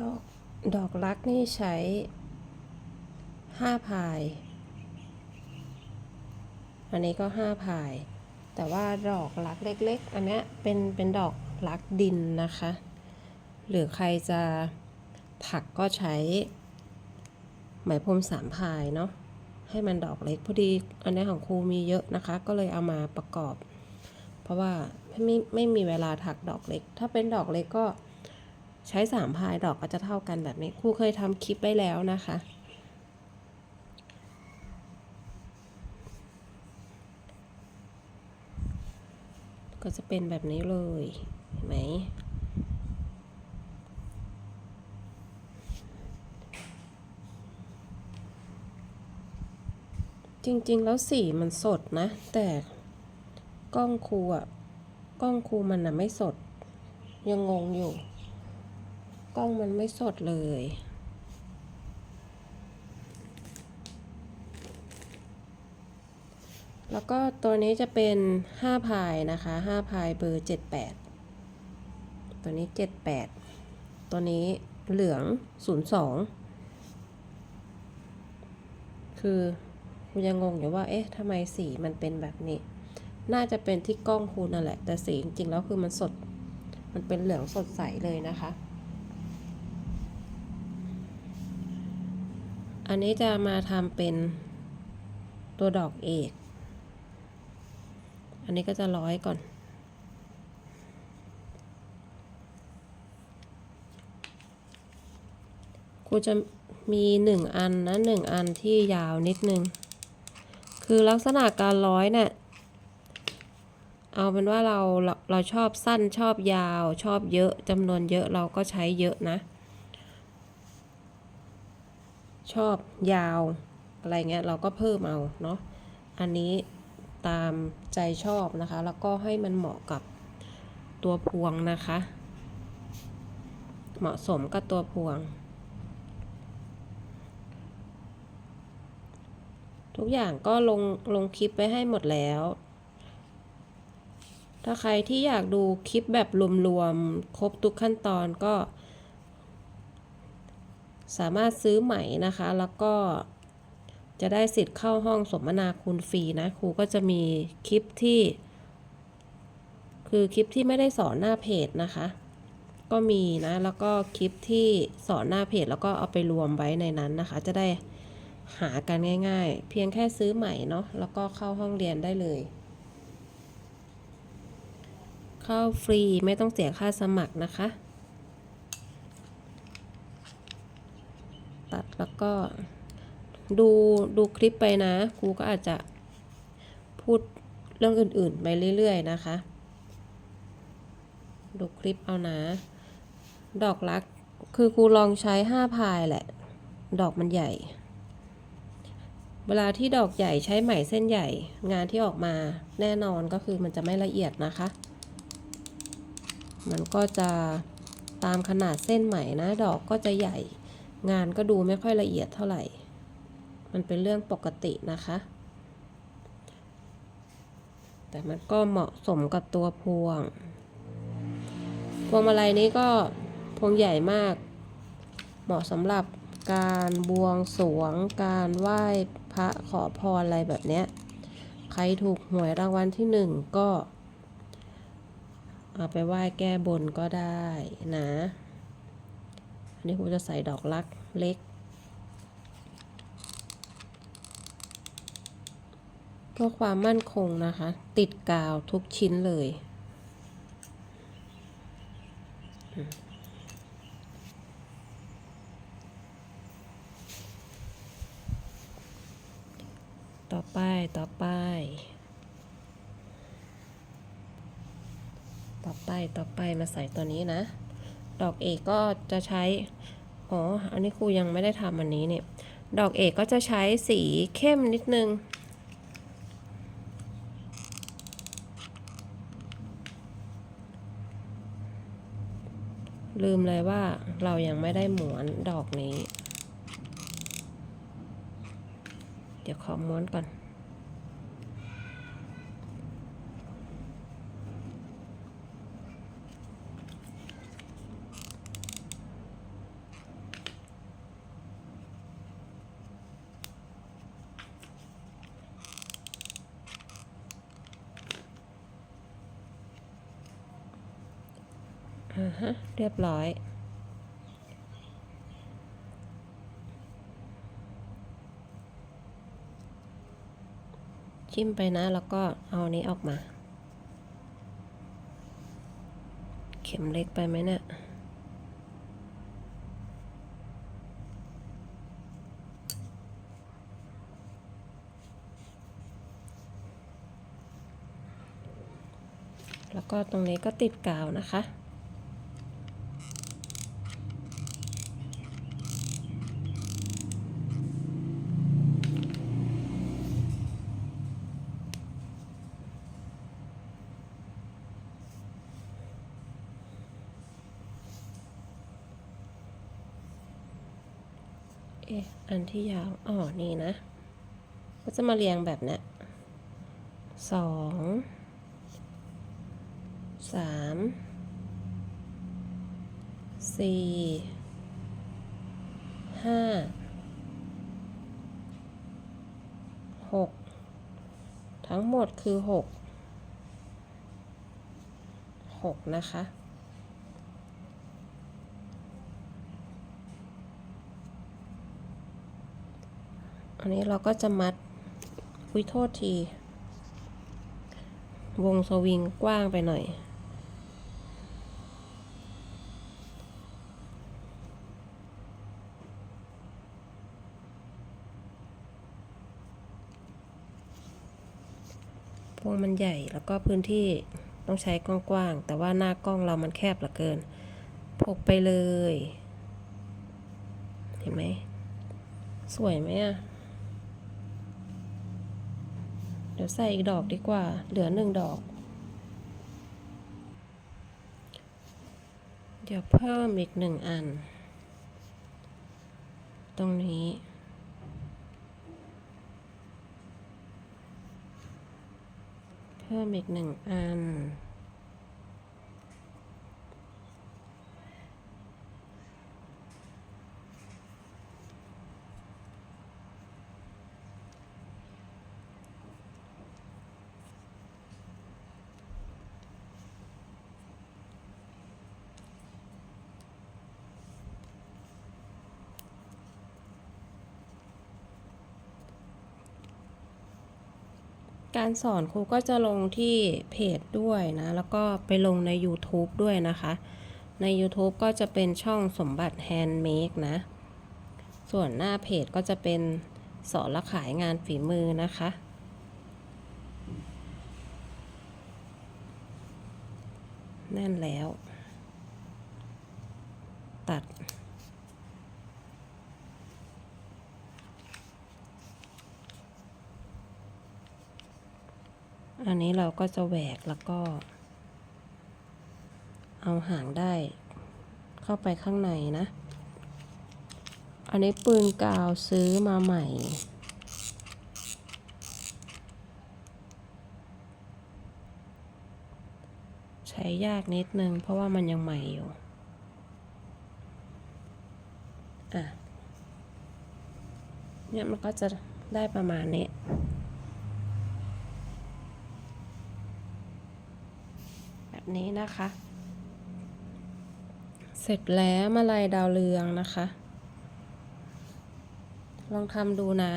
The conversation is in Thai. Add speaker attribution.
Speaker 1: ดอกดอกรักนี่ใช้ห้าพาย อันนี้ก็ห้าพาย แต่ว่าดอกรักเล็กๆ อันนี้เป็นเป็นดอกรักดินนะคะ หรือใครจะถักก็ใช้ไหมพรมสามพายเนาะให้มันดอกเล็กพอดี อันนี้ของครูมีเยอะนะคะ ก็เลยเอามาประกอบ เพราะว่าไม่ไม่ไม่มีเวลาถักดอกเล็ก ถ้าเป็นดอกเล็กก็ ใช้สามพายดอกก็จะเท่ากันแบบนี้ครูเคยทำคลิปไว้แล้วนะคะ ก็จะเป็นแบบนี้เลยเห็นไหมจริงๆ แล้วสีมันสดนะ แต่กล้องครูอะกล้องครูมันอะไม่สด ยังงงอยู่ กล้องมันไม่สดเลย แล้วก็ตัวนี้จะเป็น 5 พายนะคะ 5 พายเบอร์ 78 ตัวนี้ 78 ตัวนี้เหลือง 02 คือคุณยังงงอยู่ว่า เอ๊ะทำไมสีมันเป็นแบบนี้ น่าจะเป็นที่กล้องคุณนั่นแหละ แต่สีจริงๆแล้วคือมันสด มันเป็นเหลืองสดใสเลยนะคะ อันนี้จะมาทำเป็นตัวดอกเอก อันนี้ก็จะร้อยก่อน ครูจะมีหนึ่งอันนะหนึ่งอันที่ยาวนิดนึง คือลักษณะการร้อยเนี่ย เอาเป็นว่าเราเราเราชอบสั้นชอบยาวชอบเยอะจำนวนเยอะเราก็ใช้เยอะนะ ชอบยาวอะไรเงี้ยเราก็เพิ่มเอาเนาะอันนี้ตามใจชอบนะคะ แล้วก็ให้มันเหมาะกับตัวพวงนะคะ เหมาะสมกับตัวพวง ทุกอย่างก็ลงลงคลิปไว้ให้หมดแล้ว ถ้าใครที่อยากดูคลิปแบบรวมๆ ครบทุกขั้นตอนก็ สามารถซื้อใหม่นะคะ แล้วก็จะได้สิทธิ์เข้าห้องสมนาคุณฟรีนะครูก็จะมีคลิปที่ คือคลิปที่ไม่ได้สอนหน้าเพจนะคะ ก็มีนะแล้วก็คลิปที่สอนหน้าเพจแล้วก็เอาไปรวมไว้ในนั้นนะคะ จะได้หากันง่ายๆ เพียงแค่ซื้อใหม่เนาะแล้วก็เข้าห้องเรียนได้เลย เข้าฟรีไม่ต้องเสียค่าสมัครนะคะ ตัดแล้วก็ดูดูคลิปไปนะครูก็อาจจะพูดเรื่องอื่นๆไปเรื่อยๆนะคะ ดูคลิปเอานะ ดอกรักคือครูลองใช้ห้าพายแหละ ดอกมันใหญ่ เวลาที่ดอกใหญ่ใช้ไหมเส้นใหญ่ งานที่ออกมาแน่นอนก็คือมันจะไม่ละเอียดนะคะ มันก็จะตามขนาดเส้นไหมนะ ดอกก็จะใหญ่ งานก็ดูไม่ค่อยละเอียดเท่าไหร่ มันเป็นเรื่องปกตินะคะ แต่มันก็เหมาะสมกับตัวพวง พวงมาลัยนี้ก็พวงใหญ่มาก เหมาะสำหรับการบวงสรวง การไหว้พระขอพรอะไรแบบเนี้ย ใครถูกหวยรางวัลที่หนึ่งก็ เอาไปไหว้แก้บนก็ได้นะ นนี้ครูจะใส่ดอกลักเล็ก เพื่อความมั่นคงนะคะ ติดกาวทุกชิ้นเลย ต่อไปต่อไปต่อไป ต่อไป มาใส่ตัวนี้นะ ดอกเอกก็จะใช้ อ๋อ อันนี้ครูยังไม่ได้ทำอันนี้เนี่ย ดอกเอกก็จะใช้สีเข้มนิดนึง ลืมเลยว่าเรายังไม่ได้หมวนดอกนี้ เดี๋ยวขอม้วนก่อน อ่าฮะเรียบร้อยจิ้มไปนะแล้วก็เอาอันนี้ออกมา เข็มเล็กไปไหมเนี่ยแล้วก็ตรงนี้ก็ติดกาวนะคะ อันที่ยาวอ๋อนี่นะ ก็จะมาเรียงแบบนี้สองสามสี่ห้าหกทั้งหมดคือหกหกนะคะ อันนี้เราก็จะมัดอุ้ยโทษที วงสวิงกว้างไปหน่อย วงมันใหญ่แล้วก็พื้นที่ต้องใช้กว้างๆ แต่ว่าหน้ากล้องเรามันแคบเหลือเกินพกไปเลย เห็นไหม สวยไหมอะ เดี๋ยวใส่อีกดอกดีกว่า เหลือหนึ่งดอก เดี๋ยวเพิ่มอีกหนึ่งอัน ตรงนี้ เพิ่มอีกหนึ่งอัน การสอนครูก็จะลงที่เพจด้วยนะ แล้วก็ไปลงใน YouTube ด้วยนะคะ ใน YouTube ก็จะเป็นช่องสมบัติแฮนด์เมดนะ ส่วนหน้าเพจก็จะเป็นสอนและขายงานฝีมือนะคะ แน่นแล้ว ตัด อันนี้เราก็จะแหวกแล้วก็ เอาหางได้ เข้าไปข้างในนะ อันนี้ปืนกาวซื้อมาใหม่ใช้ยากนิดนึง เพราะว่ามันยังใหม่อยู่ อะ เนี่ยมันก็จะได้ประมาณนี้ แบบ นี้นะคะ เสร็จแล้วมาลายดาวเรืองนะคะ ลองทำดูนะ